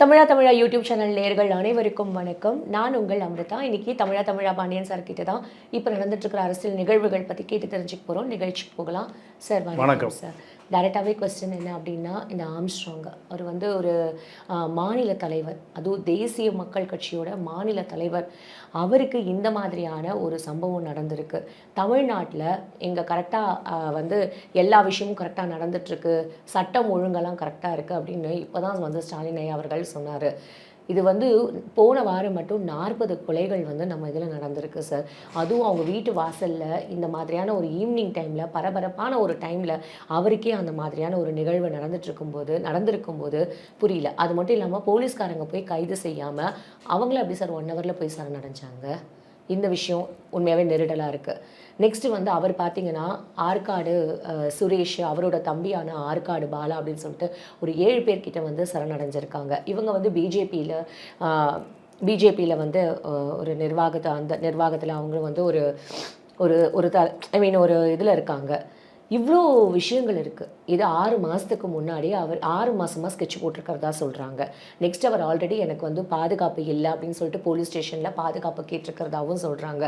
Tamizha Tamizha YouTube channel நேர்கள் அனைவருக்கும் வணக்கம். நான் உங்கள் அமிர்தா. இன்னைக்கு தமிழா தமிழா பாண்டியன் சார் கிட்ட தான் இப்போ நடந்துட்டு இருக்கிற அரசியல் நிகழ்வுகள் பற்றி கேட்டு தெரிஞ்சுக்க போகிறோம் நிகழ்ச்சிக்கு போகலாம். சார் வணக்கம் சார் டைரெக்டாகவே கொஸ்டின் என்ன அப்படின்னா இந்த ஆம்ஸ்ட்ராங் அவர் வந்து ஒரு மாநில தலைவர். அதுவும் தேசிய மக்கள் கட்சியோட மாநில தலைவர். அவருக்கு இந்த மாதிரியான ஒரு சம்பவம் நடந்திருக்கு. தமிழ்நாட்டில் இங்கே கரெக்டாக வந்து எல்லா விஷயமும் கரெக்டாக நடந்துட்டுருக்கு சட்டம் ஒழுங்கெல்லாம் கரெக்டாக இருக்குது அப்படின்னு இப்போ தான் வந்து ஸ்டாலின் ஐயா அவர்கள் சொன்னார். இது வந்து போன வாரம் மட்டும் நாற்பது கொலைகள் வந்து நம்ம இதில் நடந்திருக்கு சார் அதுவும் அவங்க வீட்டு வாசலில் இந்த மாதிரியான ஒரு ஈவினிங் டைமில் பரபரப்பான ஒரு டைமில் அவருக்கே அந்த மாதிரியான ஒரு நிகழ்வு நடந்துகிட்ருக்கும் போது நடந்திருக்கும் நடந்திருக்கும்போது புரியல. அது மட்டும் இல்லாமல் போலீஸ்காரங்க போய் கைது செய்யாமல் அவங்கள அப்படி சார் ஒன் ஹவரில் போய் சரணடைஞ்சாங்க. இந்த விஷயம் உண்மையாகவே நெருடலாக இருக்குது நெக்ஸ்ட்டு வந்து அவர் பார்த்தீங்கன்னா ஆற்காடு சுரேஷ் அவரோட தம்பியான ஆற்காடு பாலா அப்படின்னு சொல்லிட்டு ஒரு ஏழு பேர்கிட்ட வந்து சரணடைஞ்சிருக்காங்க. இவங்க வந்து பிஜேபியில் பிஜேபியில் வந்து ஒரு நிர்வாகத்தை அந்த நிர்வாகத்தில் அவங்களும் வந்து ஒரு ஒரு ஒரு த ஐ மீன் ஒரு இதில் இருக்காங்க. இவ்வளோ விஷயங்கள் இருக்குது இது ஆறு மாதத்துக்கு முன்னாடி அவர் ஆறு மாதமாக ஸ்கெட்ச் போட்டிருக்கிறதா சொல்கிறாங்க நெக்ஸ்ட் அவர் ஆல்ரெடி எனக்கு வந்து பாதுகாப்பு இல்லை அப்படின்னு சொல்லிட்டு போலீஸ் ஸ்டேஷனில் பாதுகாப்பு கேட்டிருக்கிறதாவும் சொல்கிறாங்க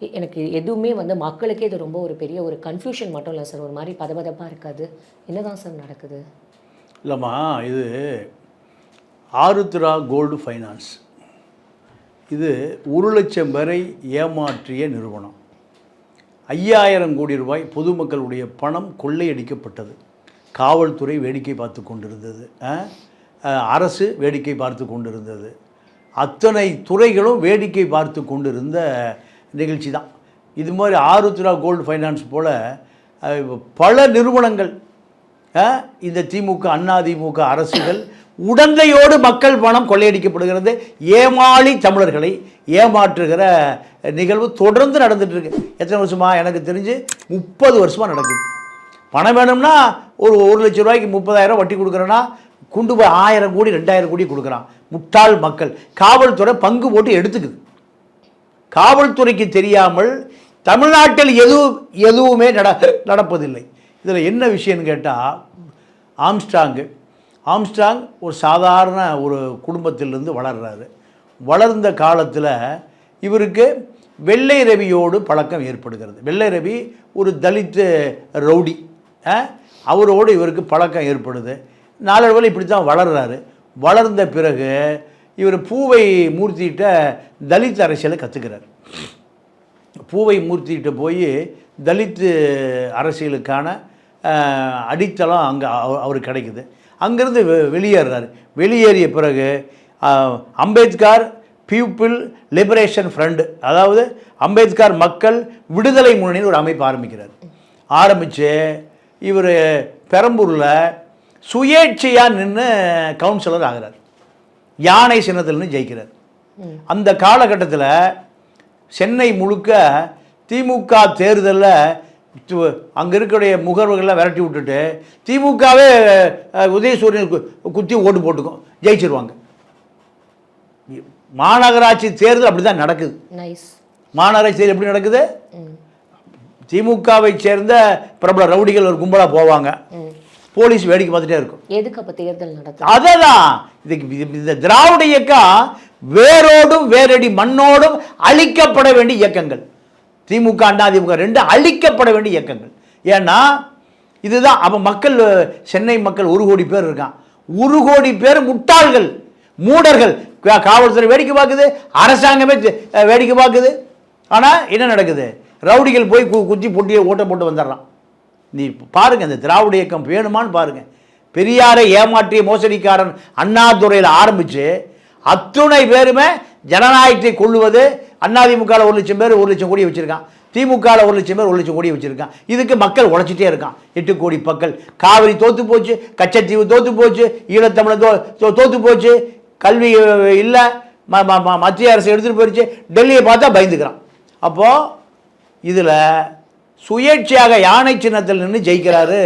எனக்கு எதுவுமே வந்து மக்களுக்கே இது ரொம்ப ஒரு பெரிய ஒரு கன்ஃபியூஷன் மட்டும் இல்லை சார். ஒரு மாதிரி பதபதப்பாக இருக்காது. என்னதான் சார் நடக்குது? இல்லைம்மா இது ஆருத்ரா கோல்டு ஃபைனான்ஸ். இது ஒரு லட்சம் பேரை ஏமாற்றிய நிறுவனம். ஐயாயிரம் கோடி ரூபாய் பொதுமக்களுடைய பணம் கொள்ளையடிக்கப்பட்டது. காவல்துறை வேடிக்கை பார்த்து கொண்டிருந்தது. அரசு வேடிக்கை பார்த்து கொண்டிருந்தது. அத்தனை துறைகளும் வேடிக்கை பார்த்து கொண்டிருந்த நிகழ்ச்சி தான் இது மாதிரி ஆருத்ரா கோல்டு ஃபைனான்ஸ் போல் பல நிறுவனங்கள் இந்த திமுக அண்ணா திமுக அரசுகள் உடந்தையோடு மக்கள் பணம் கொள்ளையடிக்கப்படுகிறது. ஏமாளி தமிழர்களை ஏமாற்றுகிற நிகழ்வு தொடர்ந்து நடந்துகிட்டு இருக்கு எத்தனை வருஷமா? எனக்கு தெரிஞ்சு முப்பது வருஷமாக நடக்குது. பணம் வேணும்னா ஒரு ஒரு லட்ச ரூபாய்க்கு முப்பதாயிரம் வட்டி கொடுக்குறேன்னா கொண்டு போய் ஆயிரம் கோடி ரெண்டாயிரம் கோடி கொடுக்குறான். முட்டாள் மக்கள். காவல்துறை பங்கு போட்டு எடுத்துக்குது. காவல்துறைக்கு தெரியாமல் தமிழ்நாட்டில் எதுவும் எதுவுமே நட நடப்பதில்லை. இதில் என்ன விஷயம்னு கேட்டால் ஆம்ஸ்டாங்கு ஆம்ஸ்டாங் ஒரு சாதாரண ஒரு குடும்பத்திலிருந்து வளர்கிறாரு வளர்ந்த காலத்தில் இவருக்கு வெள்ளை ரவியோடு பழக்கம் ஏற்படுகிறது. வெள்ளை ரவி ஒரு தலித்து ரவுடி. அவரோடு இவருக்கு பழக்கம் ஏற்படுது. நாளடைவில் இப்படி தான் வளர்கிறாரு வளர்ந்த பிறகு இவர் பூவை மூர்த்திகிட்ட தலித் அரசியலை கற்றுக்கிறார் பூவை மூர்த்திகிட்ட போய் தலித்து அரசியலுக்கான அடித்தளம் அங்கே அவருக்கு கிடைக்குது. அங்கேருந்து வெ- வெளியேறாரு. வெளியேறிய பிறகு அம்பேத்கர் பீப்புள் லிபரேஷன் ஃப்ரண்டு அதாவது அம்பேத்கர் மக்கள் விடுதலை முன்னணின்னு ஒரு அமைப்பு ஆரம்பிக்கிறார். ஆரம்பித்து இவர் பெரம்பூரில் சுயேட்சையாக நின்று கவுன்சிலர் ஆகிறார். யானை சின்னத்தில் நின்னு ஜெயிக்கிறார். அந்த காலகட்டத்தில் சென்னை முழுக்க திமுக தேர்தலில் அங்கே இருக்கக்கூடிய முகர்வுகளை விரட்டி விட்டுட்டு திமுகவே உதயசூரியன் குத்தி ஓட்டு போட்டுக்கும் ஜெயிச்சிருவாங்க. மாநகராட்சி தேர்தல் அப்படி தான் நடக்குது மாநகராட்சி தேர்தல் எப்படி நடக்குது? திமுகவை சேர்ந்த பிரபல ரவுடிகள் ஒரு கும்பலாக போவாங்க. போலீஸ் வேடிக்கை பார்த்துட்டே இருக்கும். எதுக்கு அப்போ தேர்தல் நடத்துது அததான். இதுக்கு இது- இந்த திராவிட இயக்கம் வேரோடும் வேரடி மண்ணோடும் அழிக்கப்பட வேண்டிய இயக்கங்கள். திமுக அண்ணா திமுக ரெண்டு அழிக்கப்பட வேண்டிய இயக்கங்கள். ஏன்னா இதுதான் அப்போ மக்கள் சென்னை மக்கள் ஒரு கோடி பேர் இருக்கான் ஒரு கோடி பேர் முட்டாள்கள் மூடர்கள். காவல்துறை வேடிக்கை பார்க்குது அரசாங்கமே வேடிக்கை பார்க்குது. ஆனால் என்ன நடக்குது? ரவுடிகள் போய் கு குத்தி பொட்டியை ஓட்ட போட்டு வந்துடுறான் நீ பாருங்க இந்த திராவிட இயக்கம் வேணுமான்னு பாருங்கள் பெரியாரை ஏமாற்றிய மோசடிக்காரன் அண்ணாதுறையில் ஆரம்பித்து அத்துணை பேருமே ஜனநாயகத்தை கொள்ளுவது அதிமுகவில் ஒரு லட்சம் பேர் ஒரு லட்சம் கோடி வச்சுருக்கான். திமுகவில் ஒரு லட்சம் பேர் ஒரு லட்சம் கோடி வச்சுருக்கான். இதுக்கு மக்கள் உழைச்சிட்டே இருக்கான். எட்டு கோடி மக்கள். காவிரி தோற்று போச்சு கச்சத்தீவு தோற்று போச்சு ஈழத்தமிழன் தோ தோ- போச்சு. கல்வி இல்லை ம- மத்திய அரசு எடுத்துகிட்டு போயிடுச்சு டெல்லியை பார்த்தா பயந்துக்கிறான். அப்போது இதில் சுயேட்சையாக யானை சின்னத்தில் நின்று ஜெயிக்கிறாரு.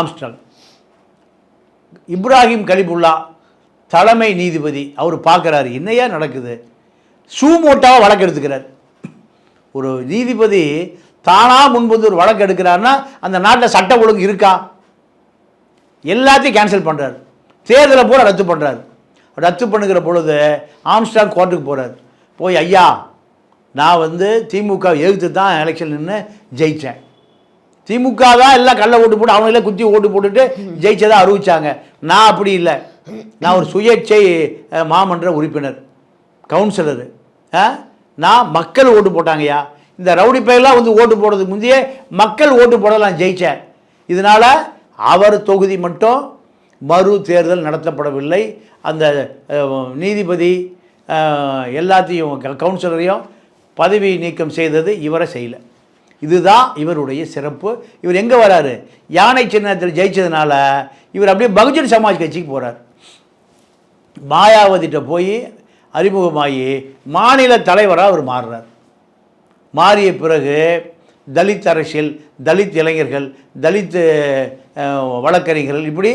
ஆம்ஸ்ட்ராங். இப்ராஹிம் கலிபுல்லா தலைமை நீதிபதி அவர் பார்க்குறாரு என்னையா நடக்குது? சூமோட்டாவை வழக்கு எடுத்துக்கிறார். ஒரு நீதிபதி தானாக முன்வந்து ஒரு வழக்கு எடுக்கிறாருன்னா அந்த நாட்டில் சட்ட ஒழுங்கு இருக்கா? எல்லாத்தையும் கேன்சல் பண்ணுறாரு தேர்தலை பூரா ரத்து பண்ணுறாரு ரத்து பண்ணுகிற பொழுது ஆம்ஸ்டாங் கோர்ட்டுக்கு போகிறார் போய் ஐயா நான் வந்து திமுக எதிர்த்து தான் எலெக்ஷன் நின்று ஜெயித்தேன் திமுக தான் எல்லாம் கள்ள ஓட்டு போட்டு அவங்களே குத்தி ஓட்டு போட்டுட்டு ஜெயிச்சதா அறிவிச்சாங்க. நான் அப்படி இல்லை. நான் ஒரு சுயேட்சை மாமன்ற உறுப்பினர் கவுன்சிலரு நான் மக்கள் ஓட்டு போட்டாங்கய்யா. இந்த ரவுடி பையெல்லாம் வந்து ஓட்டு போடுறதுக்கு முந்தையே மக்கள் ஓட்டு போட நான் ஜெயித்தேன் இதனால் அவர் தொகுதி மட்டும் மறு தேர்தல் நடத்தப்படவில்லை. அந்த நீதிபதி எல்லாத்தையும் கவுன்சிலரையும் பதவி நீக்கம் செய்தது இவரை செய்யலை. இதுதான் இவருடைய சிறப்பு. இவர் எங்கே வராரு? யானை சின்னத்தில் ஜெயிச்சதுனால இவர் அப்படியே பகுஜன் சமாஜ் கட்சிக்கு போகிறார் மாயாவதிட்ட போய் அறிமுகமாகி மாநில தலைவராக அவர் மாறுறார். மாறிய பிறகு தலித் அரசியல் தலித் இளைஞர்கள் தலித் வழக்கறிஞர்கள் இப்படி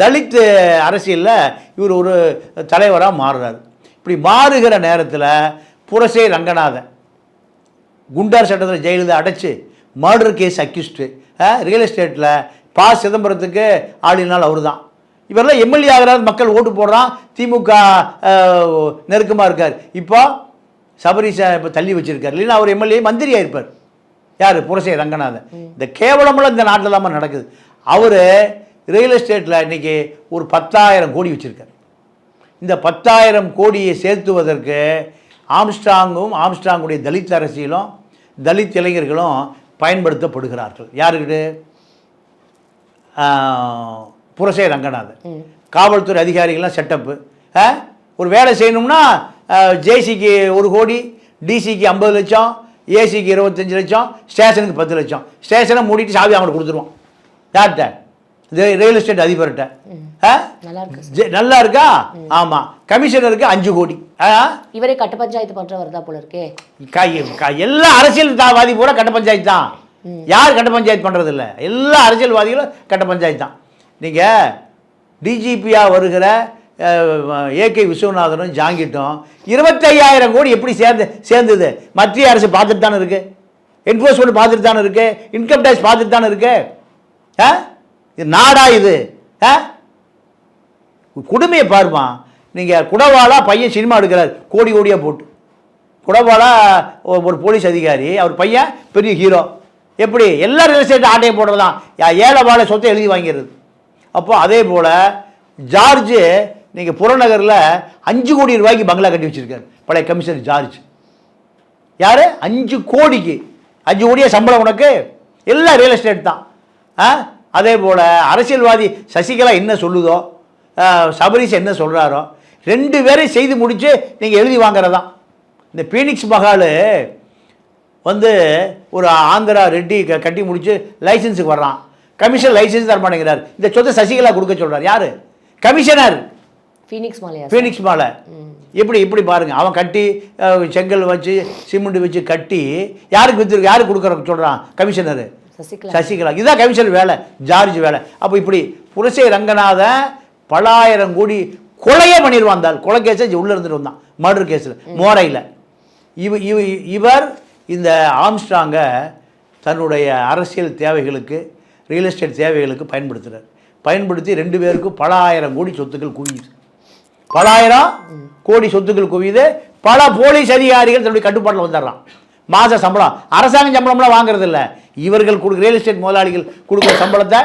தலித் அரசியலில் இவர் ஒரு தலைவராக மாறுறார். இப்படி மாறுகிற நேரத்தில் புரசே ரங்கநாதன் குண்டார் சட்டத்தில் ஜெயலலிதா அடைச்சு மர்டர் கேஸ் அக்யூஸ்டு ரியல் எஸ்டேட்டில் பா. சிதம்பரத்துக்கு ஆளினால் அவர் தான் இவரெல்லாம் எம்எல்ஏ ஆகிறார் மக்கள் ஓட்டு போடுறான் திமுக நெருக்கமாக இருக்கார். இப்போ சபரிசை இப்போ தள்ளி வச்சிருக்கார். இல்லைன்னா அவர் எம்எல்ஏ மந்திரியாக இருப்பார். யார்? புரசை ரங்கநாதன் இந்த கேவலமெல்லாம் இந்த நாட்டில் இல்லாமல் நடக்குது. அவர் ரியல் எஸ்டேட்டில் இன்றைக்கி ஒரு பத்தாயிரம் கோடி வச்சுருக்கார். இந்த பத்தாயிரம் கோடியை சேர்த்துவதற்கு ஆம்ஸ்டாங்கும் ஆம்ஸ்டாங்குடைய தலித் அரசியலும் தலித் இளைஞர்களும் பயன்படுத்தப்படுகிறார்கள். யாருக்கிட்ட? புரசை ரங்கநாதன். காவல்துறை அதிகாரிகள்லாம் செட்டப்பு. ஒரு வேலை செய்யணும்னா ஜேசிக்கு ஒரு கோடி டிசிக்கு ஐம்பது லட்சம் ஏசிக்கு இருபத்தஞ்சு லட்சம் ஸ்டேஷனுக்கு பத்து லட்சம். ஸ்டேஷனை மூடிட்டு சாவி அவங்களுக்கு கொடுத்துருவான். யார்கிட்ட? இது ரியல் எஸ்டேட் அதிபர்கிட்ட? நல்லா இருக்கு ஜெ- நல்லா இருக்கா ஆமாம் கமிஷனருக்கு அஞ்சு கோடி? இவரே கட்ட பஞ்சாயத்து பண்றவர் தான் போல இருக்கே. க- க- எல்லா அரசியல்வாதி பூரா கட்ட பஞ்சாயத்து தான். யார் கட்ட பஞ்சாயத்து பண்ணுறது இல்லை எல்லா அரசியல்வாதிகளும் கட்ட பஞ்சாயத்து தான். நீங்கள் டிஜிபியாக வருகிற ஏகே விஸ்வநாதனும் ஜாங்கிட்டும் இருபத்தையாயிரம் கோடி எப்படி சேர்ந்து சேர்ந்தது? மத்திய அரசு பார்த்துட்டு தானே இருக்கு. என்ஃபோர்ஸ்மெண்ட் பார்த்துட்டு தானே இருக்கு. இன்கம் டேக்ஸ் பார்த்துட்டு தானே இருக்கு. ஆ? இது நாடா இது? ஆ? கொடுமையை பாருமா நீங்கள் குடவாலா பையன் சினிமா எடுக்கிறார். கோடி கோடியாக போட்டு. குடவாலா ஒரு போலீஸ் அதிகாரி. அவர் பையன் பெரிய ஹீரோ. எப்படி? எல்லா ரியல் எஸ்டேட் ஆட்டையை போடுறதான் ஏழை வாழை சொத்தை எழுதி வாங்கிடுறது. அப்போ அதே போல் ஜார்ஜு நீங்கள் புறநகரில் அஞ்சு கோடி ரூபாய்க்கு பங்களா கட்டி வச்சுருக்காரு. பழைய கமிஷனர் ஜார்ஜ். யார்? அஞ்சு கோடிக்கு. அஞ்சு கோடியாக சம்பளம் உனக்கு? எல்லாம் ரியல் எஸ்டேட் தான். ஆ? அதே போல் அரசியல்வாதி சசிகலா என்ன சொல்லுதோ சபரீஷ் என்ன சொல்கிறாரோ ரெண்டு பேரையும் செய்து முடித்து நீங்கள் எழுதி வாங்குறதான் இந்த பீனிக்ஸ் மகால் வந்து ஒரு ஆந்திரா ரெட்டி க- கட்டி முடிச்சு லைசன்ஸுக்கு வர்றான். கமிஷன் லைசன்ஸ் தர மாட்டேங்கிறார். இந்த சொத்தை சசிகலா கொடுக்க சொல்கிறார் யார்? கமிஷனர். ஃபீனிக்ஸ் மாலையா ஃபீனிக்ஸ் மாலை. எப்படி இப்படி பாருங்க. அவன் கட்டி செங்கல் வச்சு சிமெண்ட் வச்சு கட்டி யாருக்கு வித்துருக்கு யாருக்கு கொடுக்குற சொல்கிறான் கமிஷனரு. சசிகலா. சசிகலா. இதுதான் கமிஷனர் வேலை ஜார்ஜ் வேலை. அப்போ இப்படி புரசை ரங்கநாதன் பலாயிரம் கோடி கொலையே பண்ணிடுவான் தால் கொலை கேஸை உள்ளே இருந்துட்டு வந்தான். மர்டர் கேஸில் மோரையில். இவ இவ இவர் இந்த ஆம்ஸ்ட்ராங்கை தன்னுடைய அரசியல் தேவைகளுக்கு ரியல் எஸ்டேட் தேவைகளுக்கு பயன்படுத்துகிறார் பயன்படுத்தி ரெண்டு பேருக்கும் பல ஆயிரம் கோடி சொத்துக்கள் குவியுது. பலாயிரம் கோடி சொத்துக்கள் குவியுது. பல போலீஸ் அதிகாரிகள் தன்னுடைய கட்டுப்பாட்டில் வந்துடுறான். மாத சம்பளம். அரசாங்க சம்பளம்லாம் வாங்குறது இல்ல இவர்கள் கொடுக்குற ரியல் எஸ்டேட் முதலாளிகள் கொடுக்குற சம்பளத்தை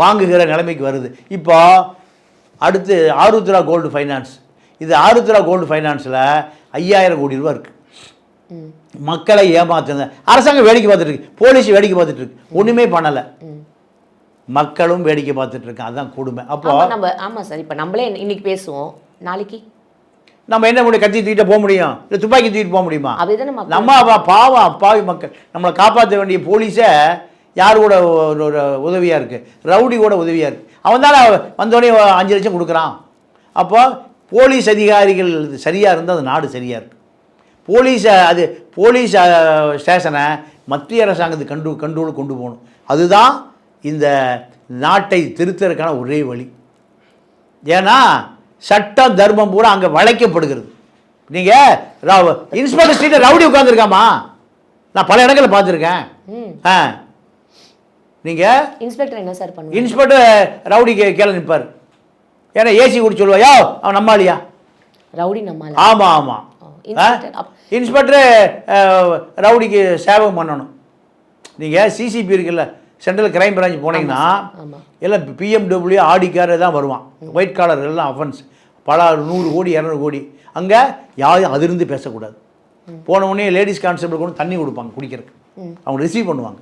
வாங்குகிற நிலைமைக்கு வருது. இப்போ அடுத்து ஆருத்ரா கோல்டு ஃபைனான்ஸ். இது ஆருத்ரா கோல்டு ஃபைனான்ஸில் ஐயாயிரம் கோடி ரூபா இருக்குது மக்களை ஏமாத்துங்க. அரசாங்கம் வேடிக்கை பார்த்துட்டு இருக்கு. போலீஸ் வேடிக்கை பார்த்துட்டு இருக்கு. ஒன்றுமே பண்ணலை. மக்களும் வேடிக்கை பார்த்துட்டு இருக்காங்க. அதுதான் கொடுமை. அப்போ நம்ம ஆமா சார். இப்போ நம்மளே இன்னைக்கு பேசுவோம். நாளைக்கு நம்ம என்ன முடியும்? கத்தி தூக்கிட்டு போக முடியும்? இல்லை துப்பாக்கி தூக்கிட்டு போக முடியுமா? நம்ம பாவம் அப்பாவி மக்கள். நம்மளை காப்பாற்ற வேண்டிய போலீஸை யார் கூட ஒரு உதவியாக இருக்குது ரவுடி கூட உதவியாக இருக்குது அவன் தானே வந்தோடனே அஞ்சு லட்சம் கொடுக்குறான். அப்போ போலீஸ் அதிகாரிகள் சரியாக இருந்தால் அது நாடு சரியாக இருக்கு. போலீஸ் அது போலீஸ் ஸ்டேஷனை மத்திய அரசாங்கத்துக்கு கண்டு கண்ட்ரோல் கொண்டு போகணும். அதுதான் இந்த நாட்டை திருத்தறதுக்கான ஒரே வழி. ஏன்னா சட்டம் தர்மம் பூரா அங்கே வளைக்கப்படுகிறது. நீங்கள் இன்ஸ்பெக்டர் ஸ்ட்ரீட்டில் ரவுடி உட்காந்துருக்காமா நான் பல இடங்களில் பார்த்துருக்கேன். ஆ. நீங்கள் இன்ஸ்பெக்டர் என்ன சார் பண்ணுவாங்க இன்ஸ்பெக்டர் ரவுடி கே கீழே நிற்பார் ஏன்னா ஏசி கூட சொல்லுவா யோ அவன் நம்மாளியா ரவுடி நம்மால? ஆமாம் ஆமாம் இன்ஸ்பெக்டரு ரவுடிக்கு சேவகம் பண்ணணும். நீங்கள் சிசிபி இருக்குல்ல சென்ட்ரல் கிரைம் பிரான்ச் போனீங்கன்னா எல்லாம் பிஎம்டபிள்யூ ஆடி கார் தான் வருவான். ஒயிட் காலர் எல்லாம் அஃபென்ஸ் பல நூறு கோடி இரநூறு கோடி. அங்கே யாரும் அதிர்ந்து பேசக்கூடாது. போன உடனே லேடிஸ் கான்ஸ்டபிள் கொண்டு தண்ணி கொடுப்பாங்க குடிக்கிறதுக்கு. அவங்க ரிசீவ் பண்ணுவாங்க.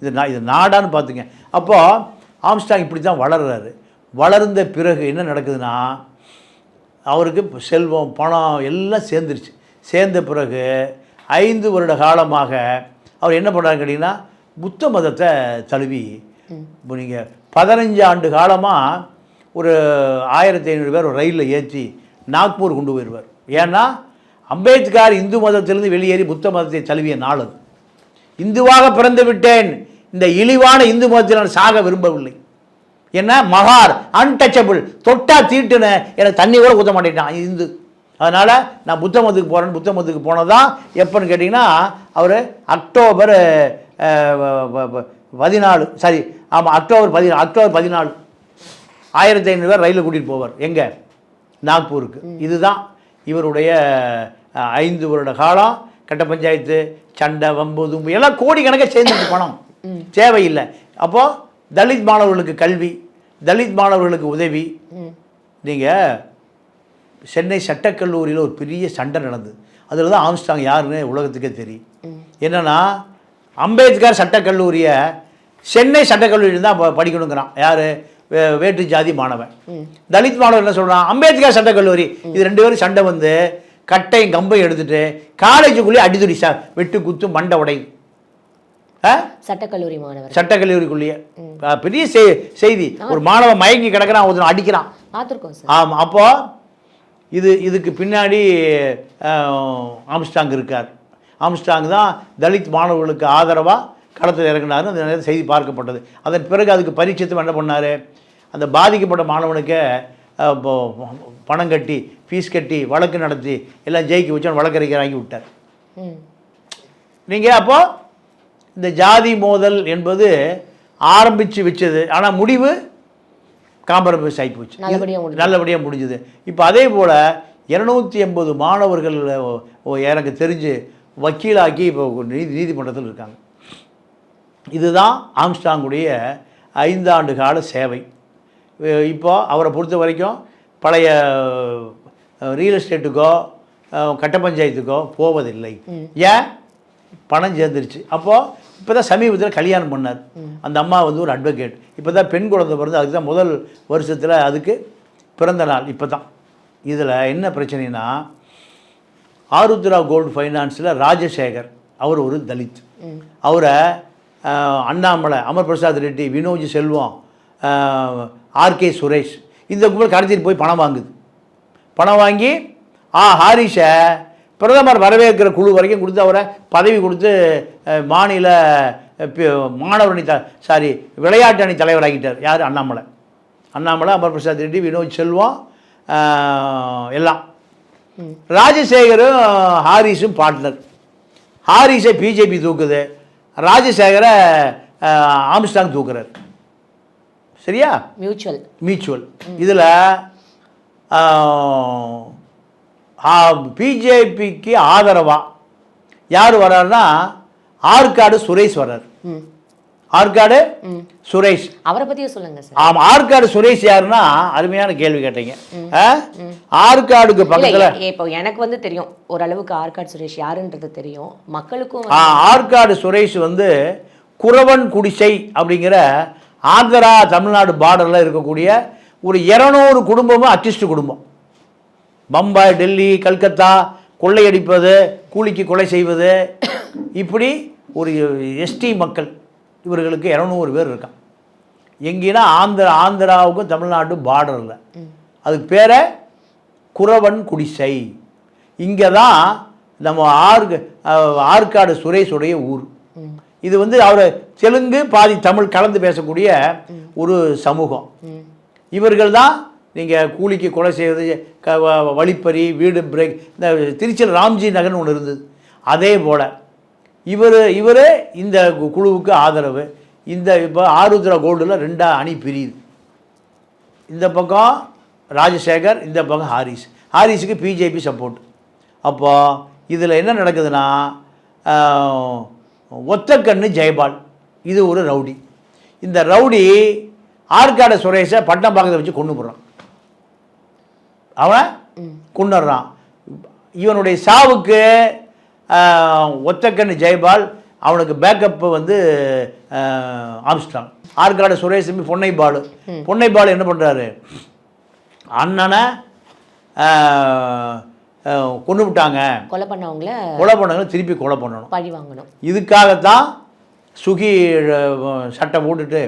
இது நான் இது நாடான்னு பார்த்துங்க. அப்போது ஆம்ஸ்டாங் இப்படி தான் வளர்றாரு. வளர்ந்த பிறகு என்ன நடக்குதுன்னா அவருக்கு செல்வம் பணம் எல்லாம் சேர்ந்துருச்சு. சேர்ந்த பிறகு ஐந்து வருட காலமாக அவர் என்ன பண்ணுறாரு கேட்டிங்கன்னா புத்த மதத்தை தழுவி இப்போ நீங்கள் பதினஞ்சு ஆண்டு காலமாக ஒரு ஆயிரத்தி ஐநூறு பேர் ஒரு ரயிலில் ஏற்றி நாக்பூர் கொண்டு போயிடுவார் ஏன்னா அம்பேத்கர் இந்து மதத்திலிருந்து வெளியேறி புத்த மதத்தை தழுவிய நாள் அது. இந்துவாக பிறந்து விட்டேன். இந்த இழிவான இந்து மதத்தில் நான் சாக விரும்பவில்லை. என்ன? மகார் அன்டச்சபிள் தொட்டா தீட்டுன எனக்கு தண்ணி கூட ஊற்ற மாட்டேட்டான் இந்து. அதனால் நான் புத்த மதத்துக்கு போகிறேன் புத்த மதத்துக்கு போனதான் எப்போன்னு கேட்டிங்கன்னா அவர் அக்டோபர் பதினாலு சாரி ஆமாம் அக்டோபர் பதினா அக்டோபர் பதினாலு. ஆயிரத்தி ஐநூறு பேர் ரயிலில் கூட்டிகிட்டு போவார். எங்கே? நாக்பூருக்கு. இதுதான் இவருடைய ஐந்து வருட காலம். கட்ட பஞ்சாயத்து சண்டை வம்பு தும்பு எல்லாம் கோடிக்கணக்காக சேர்ந்துட்டு பணம் தேவையில்லை. அப்போது தலித் மாணவர்களுக்கு கல்வி தலித் மாணவர்களுக்கு உதவி. நீங்கள் சென்னை சட்டக்கல்லூரியில் ஒரு பெரிய சண்டை நடந்தது. அதில் தான் ஆம்ஸ்டாங் யாருன்னு உலகத்துக்கே தெரியும். என்னன்னா அம்பேத்கர் சட்டக்கல்லூரியை சென்னை சட்டக்கல்லூரியில் தான் படிக்கணுங்கிறான். யார்? வேற்று ஜாதி மாணவன். தலித் மாணவர் என்ன சொல்கிறான் அம்பேத்கர் சட்டக்கல்லூரி. இது ரெண்டு பேரும் சண்டை வந்து கட்டையும் கம்பையும் எடுத்துட்டு காலேஜுக்குள்ளேயே அடிதுடி சா வெட்டு குத்து மண்டை உடை. ஆ? சட்டக்கல்லூரி மாணவர். சட்டக்கல்லூரிக்குள்ளேயே. பெரிய செய்- செய்தி. ஒரு மாணவன் மயங்கி கிடக்கிறான் ஒருத்தன் அடிக்கிறான். பார்த்துருக்கோம் சார். ஆமாம் அப்போ இது இதுக்கு பின்னாடி ஆம்ஸ்டாங் இருக்கார். ஆம்ஸ்டாங் தான் தலித் மாணவர்களுக்கு ஆதரவாக களத்தில் இறங்கினார் அந்த நேரத்தில் செய்தி பார்க்கப்பட்டது. அதன் பிறகு அதுக்கு பரீட்சத்து என்ன பண்ணார்? அந்த பாதிக்கப்பட்ட மாணவனுக்கு பணம் கட்டி ஃபீஸ் கட்டி வழக்கு நடத்தி எல்லாம் ஜெயிக்க வச்சு வழக்கறிஞர் வாங்கி விட்டார். நீங்கள் அப்போ இந்த ஜாதி மோதல் என்பது ஆரம்பித்து வச்சது. ஆனால் முடிவு காம்ப்ரமைஸ் ஆகி போச்சு. நல்லபடியா முடிஞ்சது. நல்லபடியாக முடிஞ்சது. இப்போ அதே போல் இரநூத்தி எண்பது மாணவர்கள் எனக்கு தெரிஞ்சு வக்கீலாக்கி இப்போ நீதி நீதிமன்றத்தில் இருக்காங்க. இதுதான் ஆம்ஸ்டாங்குடைய ஐந்தாண்டு கால சேவை. இப்போ அவரை பொறுத்த வரைக்கும் பழைய ரியல் எஸ்டேட்டுக்கோ கட்ட பஞ்சாயத்துக்கோ போவதில்லை. ஏன்? பணம் சேர்ந்துருச்சு. அப்போது இப்போ தான் சமீபத்தில் கல்யாணம் பண்ணார். அந்த அம்மா வந்து ஒரு அட்வொகேட் இப்போ தான் பெண் குழந்தை பிறந்து அதுக்கு தான் முதல் வருஷத்தில் அதுக்கு பிறந்த நாள் இப்போ தான் இதில் என்ன பிரச்சனைனா ஆருத்ரா கோல்டு ஃபைனான்ஸில் ராஜசேகர் அவர் ஒரு தலித். அவரை அண்ணாமலை அமர் பிரசாத் ரெட்டி வினோஜ் செல்வம் ஆர்கே சுரேஷ் இந்த கும்பல் கடத்திட்டு போய் பணம் வாங்குது. பணம் வாங்கி ஆ ஹாரிஷை பிரதமர் வரவேற்கிற குழு வரைக்கும் கொடுத்து அவரை பதவி கொடுத்து மாநில மாணவர் அணி த சாரி விளையாட்டு அணி தலைவராகிட்டார் யார்? அண்ணாமலை. அண்ணாமலை அமர் பிரசாத் ரெட்டி வினோத் செல்வம் எல்லாம். ராஜசேகரும் ஹாரிஸும் பார்ட்னர் ஹாரிஸை பிஜேபி தூக்குது. ராஜசேகரை ஆம்ஸ்டாங் தூக்குறார். சரியா? மியூச்சுவல் மியூச்சுவல் இதில் பிஜேபிக்கு ஆதரவாக யார் வர்றாருன்னா ஆற்காடு சுரேஷ் வர்றார். ஆற்காடு சுரேஷ். அவரை பற்றியும் சொல்லுங்க சார். ஆமாம் ஆற்காடு சுரேஷ் யாருன்னா அருமையான கேள்வி கேட்டீங்க? ஆற்காடுக்கு பக்கத்தில் இப்போ எனக்கு வந்து தெரியும் ஓரளவுக்கு ஆர்காட் சுரேஷ் யாருன்றது தெரியும். மக்களுக்கும் ஆற்காடு சுரேஷ் வந்து குறவன் குடிசை அப்படிங்கிற ஆந்திரா தமிழ்நாடு பார்டரில் இருக்கக்கூடிய ஒரு இரநூறு குடும்பமும் அட்டிஸ்ட் குடும்பம். பம்பாய் டெல்லி கல்கத்தா கொள்ளையடிப்பது கூலிக்கு கொலை செய்வது இப்படி ஒரு எஸ்டி மக்கள். இவர்களுக்கு இரநூறு பேர் இருக்கான். எங்கேனா ஆந்திரா ஆந்திராவுக்கும் தமிழ்நாடு பார்டரில் அதுக்கு பேரை குறவன் குடிசை. இங்கே தான் நம்ம ஆர்க அஹ், ஆற்காடு சுரேஷுடைய ஊர். இது வந்து அவர் தெலுங்கு பாதி தமிழ் கலந்து பேசக்கூடிய ஒரு சமூகம். இவர்கள் தான் நீங்கள் கூலிக்கு கொலை செய்வது க வழிப்பறி வீடு பிரேக் இந்த திருச்சியில் ராம்ஜி நகர்னு ஒன்று இருந்தது. அதே போல் இவர் இவர் இந்த குழுவுக்கு ஆதரவு. இந்த இப்போ ஆருத்ரா கோல்டில் ரெண்டா அணி பிரியுது. இந்த பக்கம் ராஜசேகர் இந்த பக்கம் ஹாரிஸ். ஹாரிஸுக்கு பிஜேபி சப்போர்ட் அப்போ இதில் என்ன நடக்குதுன்னா ஒத்தக்கண்ணு ஜெயபால். இது ஒரு ரவுடி. இந்த ரவுடி ஆற்காடு சுரேஷை பட்டம்பாக்கத்தை வச்சு கொண்டு போடுறான் அவன் கொண்டுடுறான். இவனுடைய சாவுக்கு ஒத்தக்கண்ணு ஜெயபால் அவனுக்கு பேக்கப் வந்து ஆம்ஸ்டாங் ஆற்காடு சுரேஷ் தம்பி பொன்னை பாலு பொன்னை பாலு என்ன பண்ணுறாரு அண்ணனை கொண்டு விட்டாங்க. கொலை பண்ணவங்கள கொலை பண்ணவங்க திருப்பி கொலை பண்ணணும். பழி வாங்கணும். இதுக்காகத்தான் சுகி சட்டை போட்டுட்டு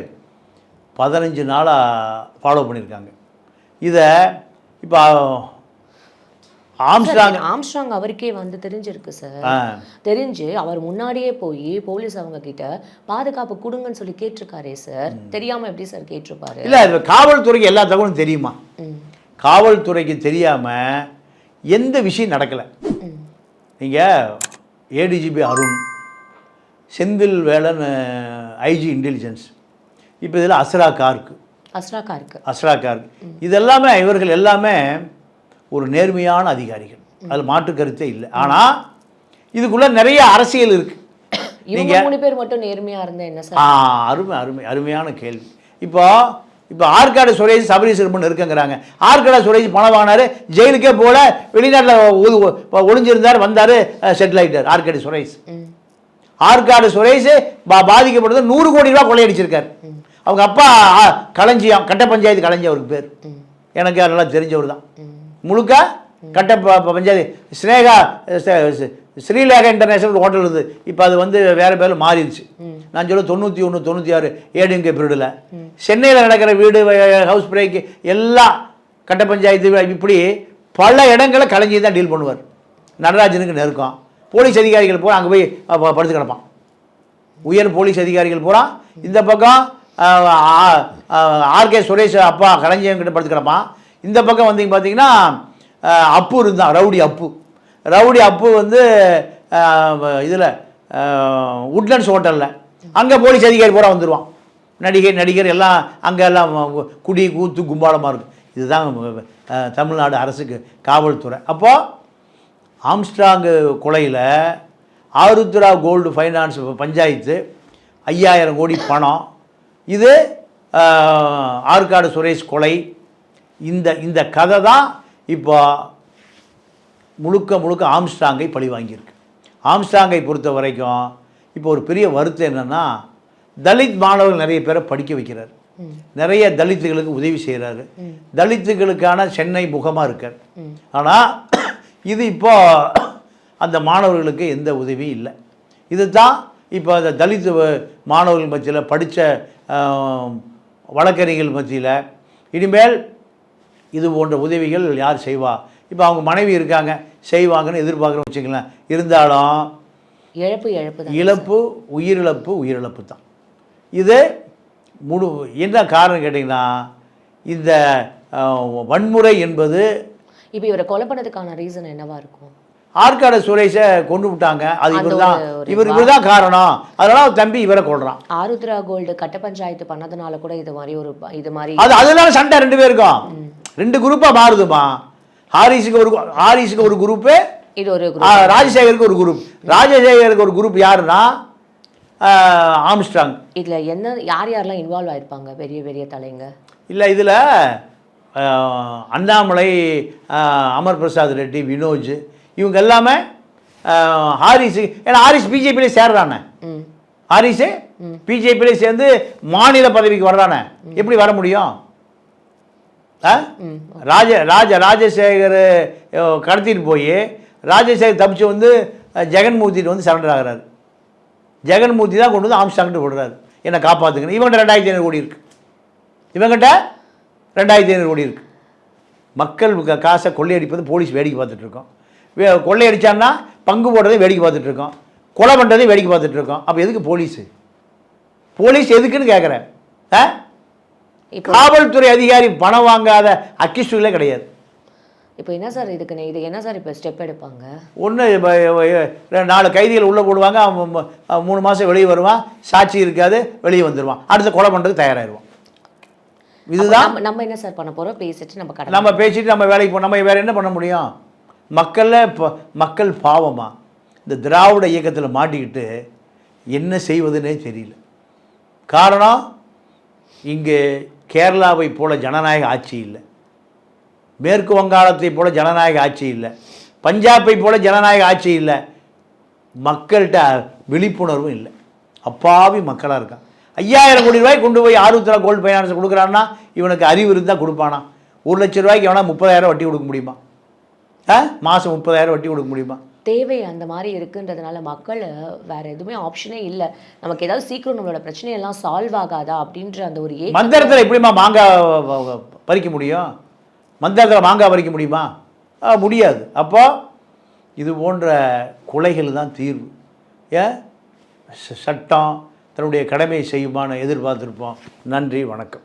பதினஞ்சு நாளாக ஃபாலோ பண்ணியிருக்காங்க. இதை இப்போ ஆம்ஸ்டாங் ஆம்ஸ்ட்ராங் அவருக்கே வந்து தெரிஞ்சிருக்கு சார். தெரிஞ்சு அவர் முன்னாடியே போய் போலீஸ் அவங்க கிட்ட பாதுகாப்பு கொடுங்கன்னு சொல்லி கேட்டிருக்காரே சார். தெரியாம எப்படி சார் கேட்டிருப்பாரு? இல்லை காவல்துறைக்கு எல்லா தகவலும் தெரியுமா. காவல்துறைக்கு தெரியாமல் எந்த விஷயம் நடக்கலை. நீங்கள் ADGP Arun Senthil Velan IG intelligence இப்போ இதில் அஸ்ரா கார்க்கு அஸ்ராக்கா இருக்கு அஸ்ரா கார்க். இதெல்லாமே இவர்கள் எல்லாமே ஒரு நேர்மையான அதிகாரிகள். அதில் மாற்று கருத்தே இல்லை. ஆனால் இதுக்குள்ளே நிறைய அரசியல் இருக்குது இவங்க மூணு பேர் மட்டும் நேர்மையா இருந்தா என்ன சார்? ஆ அருமை அருமை அருமையான கேள்வி. இப்போ இப்போ ஆற்காடு சுரேஷ் சபரி சிறுமன் இருக்குங்கிறாங்க ஆற்காடு சுரேஷ் பணம் வாங்கினாரு. ஜெயிலுக்கே போல வெளிநாட்டில் ஒளிஞ்சிருந்தார் வந்தார் செட்டில் ஆகிட்டார் ஆற்காடு சுரேஷ். ஆற்காடு சுரேஷ் பா பாதிக்கப்பட்டது நூறு கோடி ரூபா கொள்ளையடிச்சிருக்கார். அவங்க அப்பா களஞ்சியம் கட்ட பஞ்சாயத்து களஞ்சியம் அவருக்கு பேர். எனக்கு நல்லா தெரிஞ்சவர் தான். முழுக்க கட்ட ப- பஞ்சாயத்து. ஸ்னேகா ஸ்ரீலேகா இன்டர்நேஷனல் ஹோட்டல் இருந்து இப்போ அது வந்து வேறு பேரில் மாறிடுச்சு. நான் சொல்ல தொண்ணூற்றி ஒன்று தொண்ணூற்றி ஆறு ஏடிஎம்கே பீரியடில் சென்னையில் நடக்கிற வீடு ஹவுஸ் பிரேக்கு எல்லாம் கட்ட பஞ்சாயத்து இப்படி பல இடங்களை கலைஞ்சி தான் டீல் பண்ணுவார். நடராஜனுக்கு நெருக்கம். போலீஸ் அதிகாரிகள் பூரா அங்கே போய் படுத்து கிடப்பான். உயர் போலீஸ் அதிகாரிகள் பூரா இந்த பக்கம் ஆர்கே சுரேஷ் அப்பா கலைஞர்கிட்ட கிட்ட படுத்து கிடப்பான். இந்த பக்கம் வந்தீங்க பார்த்தீங்கன்னா அப்பு இருந்தான் ரவுடி அப்பு. ரவுடி அப்பு வந்து இதில் உட்லண்ட்ஸ் ஹோட்டலில் அங்கே போலீஸ் அதிகாரி பூரா வந்துடுவான் நடிகை நடிகர் எல்லாம் அங்கே எல்லாம் குடி கூத்து கும்பாலமாக இருக்கும் இதுதான் தமிழ்நாடு அரசுக்கு காவல்துறை. அப்போது ஆம்ஸ்ட்ராங்கு கொலையில் ஆருத்ரா கோல்டு ஃபைனான்ஸ் பஞ்சாயத்து ஐயாயிரம் கோடி பணம். இது ஆற்காடு சுரேஷ் கொலை. இந்த இந்த கதை தான் இப்போ முழுக்க முழுக்க ஆம்ஸ்ட்ராங்கை பழி வாங்கியிருக்கு. ஆம்ஸ்ட்ராங்கை பொறுத்த வரைக்கும் இப்போ ஒரு பெரிய வருத்தம் என்னென்னா தலித் மாணவர்கள் நிறைய பேரை படிக்க வைக்கிறார். நிறைய தலித்துகளுக்கு உதவி செய்கிறாரு. தலித்துகளுக்கான சென்னை முகமாக இருக்கார். ஆனால் இது இப்போ அந்த மாணவர்களுக்கு எந்த உதவியும் இல்லை. இதுதான் இப்போ அந்த தலித் வ- மாணவர்கள் மத்தியில் படித்த வழக்கறிஞர்கள் மத்தியில். இனிமேல் இது போன்ற உதவிகள் யார் செய்வா? இப்போ அவங்க மனைவி இருக்காங்க செய்வாங்கன்னு எதிர்பார்க்குறோம் வச்சுக்கலாம் இருந்தாலும் இழப்பு இழப்பு இழப்பு உயிரிழப்பு உயிரிழப்பு தான். இது முழு என்ன காரணம் கேட்டிங்கன்னா இந்த வன்முறை என்பது இப்போ இவரை கொலை பண்ணதுக்கான ரீசன் என்னவா இருக்கும்? ஆற்காடு சுரேஷை கொண்டு விட்டாங்க. அது இவர் தான் இவர் இவர் தான் காரணம். அதனால தம்பி இவரை கொள்றான் ஆருத்ரா கோல்டு கட்ட பஞ்சாயத்து பண்ணதுனால கூட இது மாதிரி ஒரு இது மாதிரி அது அதனால சண்டை ரெண்டு பேருக்கும். ரெண்டு குரூப்பாக மாறுதுமா? ஹாரிஸுக்கு ஒரு ஹாரிஸுக்கு ஒரு குரூப்பு இது ஒரு ராஜசேகருக்கு ஒரு குரூப் ராஜசேகருக்கு ஒரு குரூப் யாருன்னா ஆம்ஸ்ட்ராங். இதுல என்ன யார் யாரெல்லாம் இன்வால்வ் ஆயிருப்பாங்க? பெரிய பெரிய தலைங்க? இல்லை இதில் அண்ணாமலை அமர் பிரசாத் ரெட்டி வினோஜ் இவங்க எல்லாமே ஹாரிஸ் ஏன்னா ஹாரிஸ் பிஜேபியிலே சேர்றானே. ஹாரிஸு பிஜேபியிலே சேர்ந்து மாநில பதவிக்கு வர்றானே. எப்படி வர முடியும்? ராஜ ராஜ ராஜசேகர் கடத்திட்டு போய் ராஜசேகர் தப்பிச்சு வந்து ஜெகன்மூர்த்திட்டு வந்து சரண்டர் ஆகுறாரு. ஜெகன்மூர்த்தி தான் கொண்டு வந்து ஆம்ஸ்டாங்கிட்ட விடுறாரு என்னை காப்பாற்றுங்க இவங்கிட்ட ரெண்டாயிரத்தி ஐநூறு கோடி இருக்குது இவங்கிட்ட ரெண்டாயிரத்தி ஐநூறு கோடி இருக்குது மக்கள் காசை கொள்ளையடிப்பது போலீஸ் வேடிக்கை பார்த்துட்ருக்கோம் வே கொள்ளையடிச்சான்னா பங்கு போடுறதையும் வேடிக்கை பார்த்துட்ருக்கோம் கொலை பண்ணுறதையும் வேடிக்கை பார்த்துட்ருக்கோம் அப்போ எதுக்கு போலீஸு? போலீஸ் எதுக்குன்னு கேட்குறேன் ஆ? காவல்துறை அதிகாரி பணம் வாங்காத அக்கிஸ்டுகளே கிடையாது. இப்போ என்ன சார் இதுக்கு இது என்ன சார் இப்போ ஸ்டெப் எடுப்பாங்க? ஒன்று நாலு கைதிகள் உள்ளே போடுவாங்க. அவன் மூணு மாதம் வெளியே வருவான். சாட்சி இருக்காது வெளியே வந்துடுவான் அடுத்த கொலை பண்ணுறதுக்கு தயாராகிடுவான் இதுதான் நம்ம என்ன சார் பண்ண போறோம்? பேசிட்டு நம்ம கடை நம்ம பேசிட்டு நம்ம வேலைக்கு போ நம்ம வேறு என்ன பண்ண முடியும்? மக்களில் இப்போ மக்கள் பாவமா இந்த திராவிட இயக்கத்தில் மாட்டிக்கிட்டு என்ன செய்வதுன்னே தெரியல. காரணம் இங்கே கேரளாவை போல ஜனநாயக ஆட்சி இல்லை. மேற்கு வங்காளத்தை போல ஜனநாயக ஆட்சி இல்லை. பஞ்சாபை போல ஜனநாயக ஆட்சி இல்லை. மக்கள்கிட்ட விழிப்புணர்வும் இல்லை. அப்பாவி மக்களாக இருக்கான். ஐயாயிரம் கோடி ரூபாய் கொண்டு போய் ஆருத்ரா கோல்டு ஃபைனான்ஸ் கொடுக்குறான்னா இவனுக்கு அறிவு இருந்தால் கொடுப்பானா? ஒரு லட்ச ரூபாய்க்கு எவனா முப்பதாயிரம் வட்டி கொடுக்க முடியுமா? ஆ? மாதம் முப்பதாயிரம் வட்டி கொடுக்க முடியுமா? தேவை அந்த மாதிரி இருக்குன்றதுனால மக்கள் வேற எதுவுமே ஆப்ஷனே இல்லை. நமக்கு ஏதாவது சீக்கிரம் நம்மளோட பிரச்சனையெல்லாம் சால்வ் ஆகாதா அப்படின்ற அந்த ஒரு ஏ மந்திரத்தில் எப்படிம்மா மாங்காய் பறிக்க முடியும்? மந்திரத்தில் மாங்காய் பறிக்க முடியுமா? முடியாது. அப்போ இது போன்ற கொலைகள் தான் தீர்வு. ஏன் ச- சட்டம் தன்னுடைய கடமையை செய்யுமான்னு எதிர்பார்த்துருப்போம். நன்றி வணக்கம்.